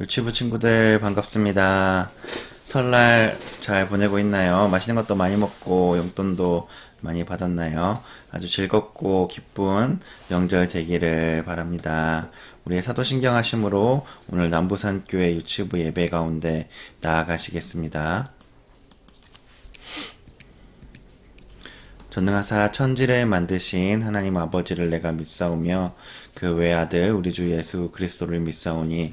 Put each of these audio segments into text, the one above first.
유치부 친구들 반갑습니다. 설날 잘 보내고 있나요? 맛있는 것도 많이 먹고 용돈도 많이 받았나요? 아주 즐겁고 기쁜 명절 되기를 바랍니다. 우리의 사도신경 하심으로 오늘 남부산교회 유치부 예배 가운데 나아가시겠습니다. 전능하사 천지를 만드신 하나님 아버지를 내가 믿사오며 그 외아들 우리 주 예수 그리스도를 믿사오니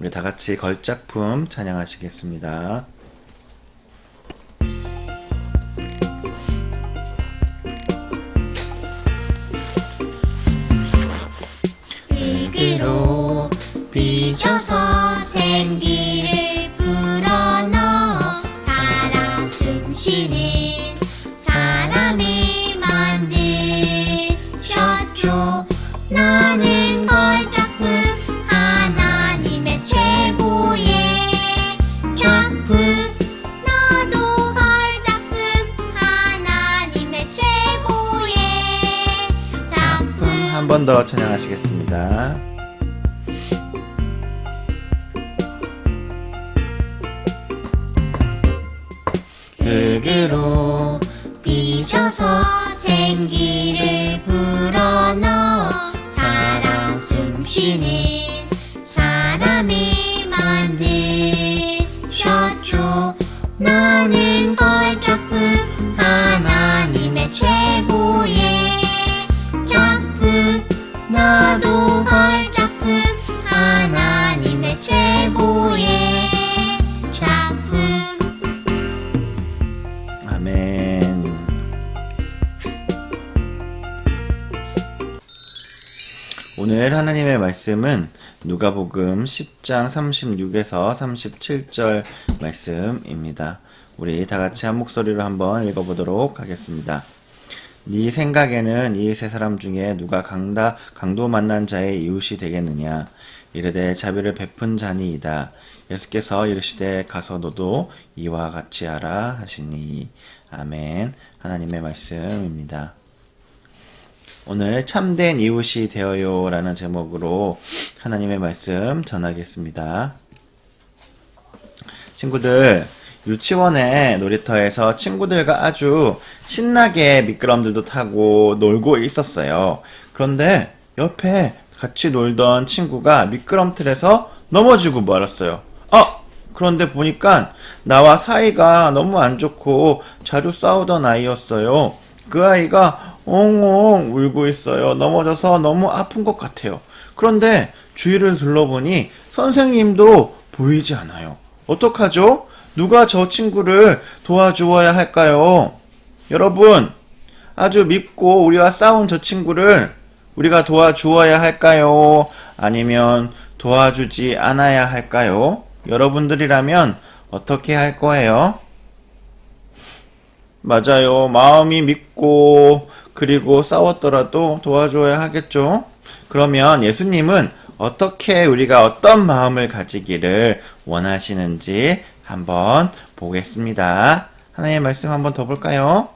우리 다 같이 걸작품 찬양하시겠습니다. 흙으로 빚어서 번 더 찬양하시겠습니다. 흙으로 빚어서 오늘 하나님의 말씀은 누가복음 10장 36에서 37절 말씀입니다. 우리 다 같이 한 목소리로 한번 읽어보도록 하겠습니다. 네 생각에는 이 세 사람 중에 누가 강다, 강도 만난 자의 이웃이 되겠느냐? 이르되 자비를 베푼 자니이다. 예수께서 이르시되 가서 너도 이와 같이 하라 하시니. 아멘. 하나님의 말씀입니다. 오늘 참된 이웃이 되어요 라는 제목으로 하나님의 말씀 전하겠습니다. 친구들, 유치원의 놀이터에서 친구들과 아주 신나게 미끄럼들도 타고 놀고 있었어요. 그런데 옆에 같이 놀던 친구가 미끄럼틀에서 넘어지고 말았어요. 아! 그런데 보니까 나와 사이가 너무 안 좋고 자주 싸우던 아이였어요. 그 아이가 엉엉 울고 있어요. 넘어져서 너무 아픈 것 같아요. 그런데 주위를 둘러보니 선생님도 보이지 않아요. 어떡하죠? 누가 저 친구를 도와주어야 할까요? 여러분, 아주 밉고 우리와 싸운 저 친구를 우리가 도와주어야 할까요? 아니면 도와주지 않아야 할까요? 여러분들이라면 어떻게 할 거예요? 맞아요. 마음이 밉고 그리고 싸웠더라도 도와줘야 하겠죠. 그러면 예수님은 어떻게 우리가 어떤 마음을 가지기를 원하시는지 한번 보겠습니다. 하나님의 말씀 한번 더 볼까요?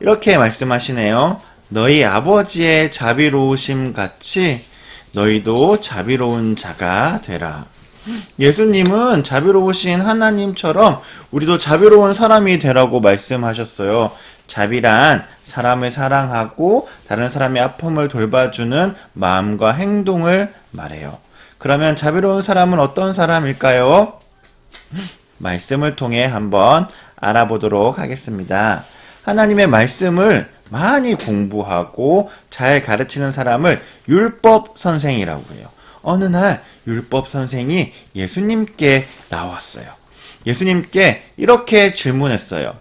이렇게 말씀하시네요. 너희 아버지의 자비로우심 같이 너희도 자비로운 자가 되라. 예수님은 자비로우신 하나님처럼 우리도 자비로운 사람이 되라고 말씀하셨어요. 자비란 사람을 사랑하고 다른 사람의 아픔을 돌봐주는 마음과 행동을 말해요. 그러면 자비로운 사람은 어떤 사람일까요? 말씀을 통해 한번 알아보도록 하겠습니다. 하나님의 말씀을 많이 공부하고 잘 가르치는 사람을 율법 선생이라고 해요. 어느 날 율법 선생이 예수님께 나왔어요. 예수님께 이렇게 질문했어요.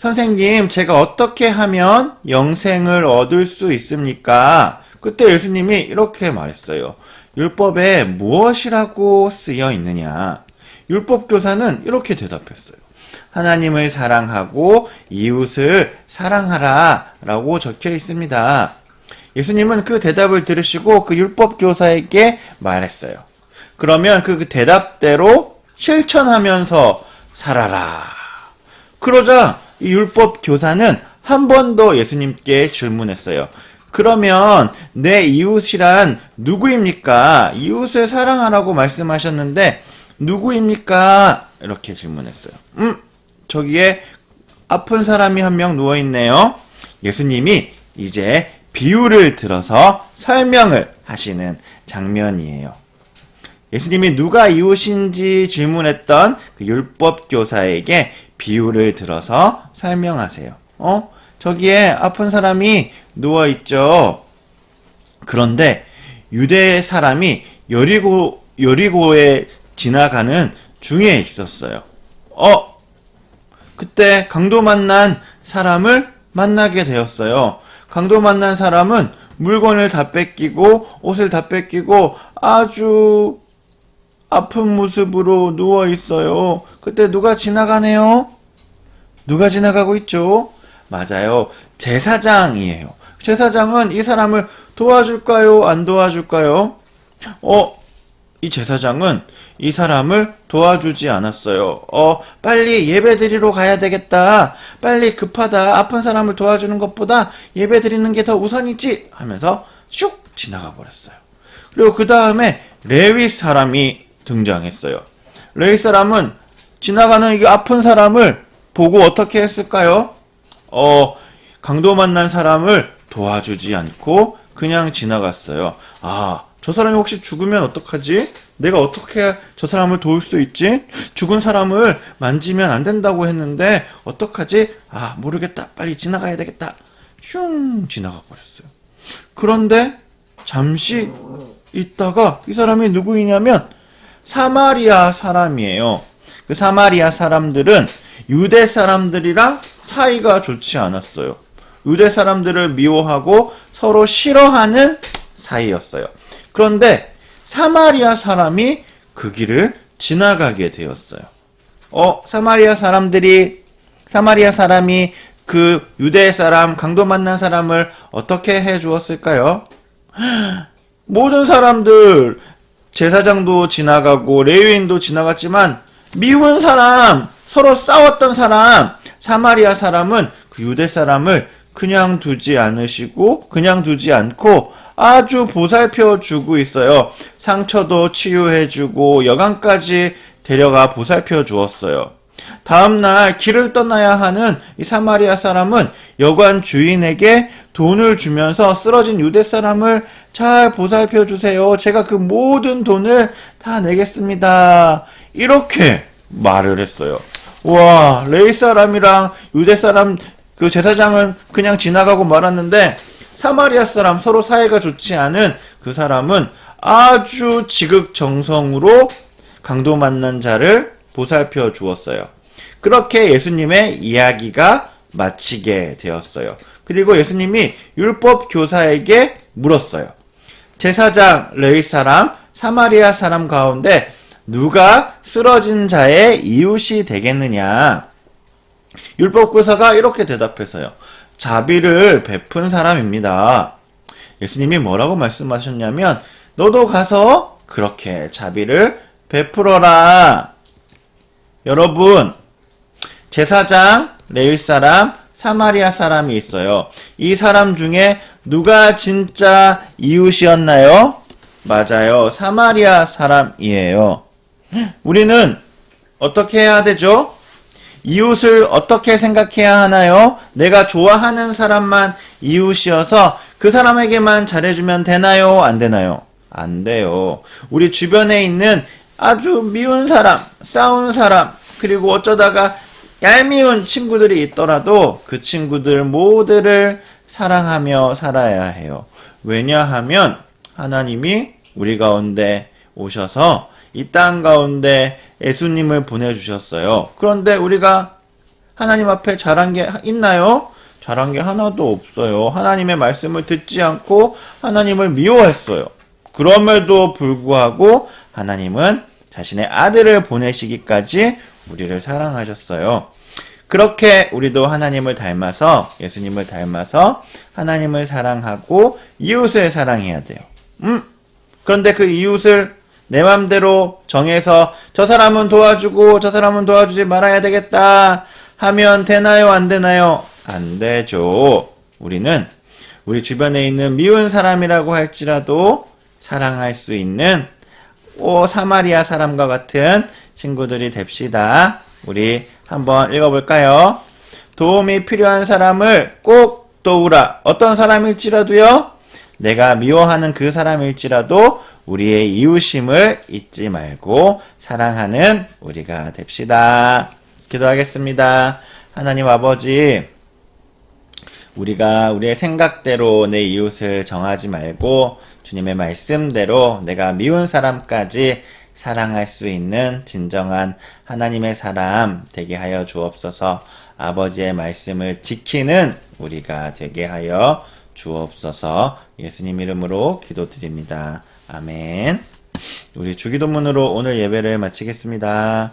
선생님, 제가 어떻게 하면 영생을 얻을 수 있습니까? 그때 예수님이 이렇게 말했어요. 율법에 무엇이라고 쓰여 있느냐? 율법 교사는 이렇게 대답했어요. 하나님을 사랑하고 이웃을 사랑하라 라고 적혀 있습니다. 예수님은 그 대답을 들으시고 그 율법 교사에게 말했어요. 그러면 그 대답대로 실천하면서 살아라. 그러자 이 율법 교사는 한 번 더 예수님께 질문했어요. 그러면 내 이웃이란 누구입니까? 이웃을 사랑하라고 말씀하셨는데 누구입니까? 이렇게 질문했어요. 음, 저기에 아픈 사람이 한 명 누워 있네요. 예수님이 이제 비유를 들어서 설명을 하시는 장면이에요. 예수님이 누가 이웃인지 질문했던 그 율법 교사에게 비유를 들어서 설명하세요. 어? 저기에 아픈 사람이 누워 있죠. 그런데 유대 사람이 여리고 여리고에 지나가는 중에 있었어요. 어? 그때 강도 만난 사람을 만나게 되었어요. 강도 만난 사람은 물건을 다 뺏기고 옷을 다 뺏기고 아주 아픈 모습으로 누워 있어요. 그때 누가 지나가네요? 누가 지나가고 있죠? 맞아요. 제사장이에요. 제사장은 이 사람을 도와줄까요? 안 도와줄까요? 어, 이 제사장은 이 사람을 도와주지 않았어요. 어, 빨리 예배 드리러 가야 되겠다. 빨리 급하다. 아픈 사람을 도와주는 것보다 예배 드리는 게 더 우선이지. 하면서 슉 지나가 버렸어요. 그리고 그 다음에 레위 사람이 등장했어요. 레위 사람은 지나가는 이 아픈 사람을 보고 어떻게 했을까요? 어, 강도 만난 사람을 도와주지 않고 그냥 지나갔어요. 아, 저 사람이 혹시 죽으면 어떡하지? 내가 어떻게 저 사람을 도울 수 있지? 죽은 사람을 만지면 안 된다고 했는데 어떡하지? 아, 모르겠다. 빨리 지나가야 되겠다. 슝 지나가 버렸어요. 그런데 잠시 있다가 이 사람이 누구이냐면 사마리아 사람이에요. 그 사마리아 사람들은 유대 사람들이랑 사이가 좋지 않았어요. 유대 사람들을 미워하고 서로 싫어하는 사이였어요. 그런데 사마리아 사람이 그 길을 지나가게 되었어요. 어, 사마리아 사람들이, 사마리아 사람이 그 유대 사람, 강도 만난 사람을 어떻게 해 주었을까요? 모든 사람들, 제사장도 지나가고, 레위인도 지나갔지만, 미운 사람, 서로 싸웠던 사람, 사마리아 사람은 그 유대 사람을 그냥 두지 않으시고, 그냥 두지 않고, 아주 보살펴 주고 있어요. 상처도 치유해 주고, 여강까지 데려가 보살펴 주었어요. 다음 날 길을 떠나야 하는 이 사마리아 사람은 여관 주인에게 돈을 주면서 쓰러진 유대 사람을 잘 보살펴 주세요. 제가 그 모든 돈을 다 내겠습니다. 이렇게 말을 했어요. 와, 레이 사람이랑 유대 사람 그 제사장은 그냥 지나가고 말았는데 사마리아 사람 서로 사이가 좋지 않은 그 사람은 아주 지극정성으로 강도 만난 자를 보살펴 주었어요. 그렇게 예수님의 이야기가 마치게 되었어요. 그리고 예수님이 율법 교사에게 물었어요. 제사장, 레위 사람, 사마리아 사람 가운데 누가 쓰러진 자의 이웃이 되겠느냐? 율법 교사가 이렇게 대답해서요. 자비를 베푼 사람입니다. 예수님이 뭐라고 말씀하셨냐면 너도 가서 그렇게 자비를 베풀어라. 여러분, 제사장, 레위 사람, 사마리아 사람이 있어요. 이 사람 중에 누가 진짜 이웃이었나요? 맞아요. 사마리아 사람이에요. 우리는 어떻게 해야 되죠? 이웃을 어떻게 생각해야 하나요? 내가 좋아하는 사람만 이웃이어서 그 사람에게만 잘해주면 되나요? 안 되나요? 안 돼요. 우리 주변에 있는 아주 미운 사람, 싸운 사람, 그리고 어쩌다가 얄미운 친구들이 있더라도 그 친구들 모두를 사랑하며 살아야 해요. 왜냐하면 하나님이 우리 가운데 오셔서 이 땅 가운데 예수님을 보내주셨어요. 그런데 우리가 하나님 앞에 잘한 게 있나요? 잘한 게 하나도 없어요. 하나님의 말씀을 듣지 않고 하나님을 미워했어요. 그럼에도 불구하고 하나님은 자신의 아들을 보내시기까지 우리를 사랑하셨어요. 그렇게 우리도 하나님을 닮아서 예수님을 닮아서 하나님을 사랑하고 이웃을 사랑해야 돼요. 음? 그런데 그 이웃을 내 맘대로 정해서 저 사람은 도와주고 저 사람은 도와주지 말아야 되겠다 하면 되나요? 안 되나요? 안 되죠. 우리는 우리 주변에 있는 미운 사람이라고 할지라도 사랑할 수 있는 오 사마리아 사람과 같은 친구들이 됩시다. 우리 한번 읽어볼까요? 도움이 필요한 사람을 꼭 도우라. 어떤 사람일지라도요. 내가 미워하는 그 사람일지라도 우리의 이웃심을 잊지 말고 사랑하는 우리가 됩시다. 기도하겠습니다. 하나님 아버지, 우리가 우리의 생각대로 내 이웃을 정하지 말고 주님의 말씀대로 내가 미운 사람까지 사랑할 수 있는 진정한 하나님의 사람 되게 하여 주옵소서 아버지의 말씀을 지키는 우리가 되게 하여 주옵소서 예수님 이름으로 기도드립니다. 아멘. 우리 주기도문으로 오늘 예배를 마치겠습니다.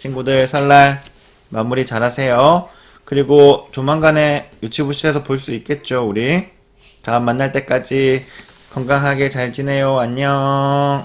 친구들 설날 마무리 잘하세요. 그리고 조만간에 유치부실에서 볼 수 있겠죠, 우리. 다음 만날 때까지 건강하게 잘 지내요. 안녕.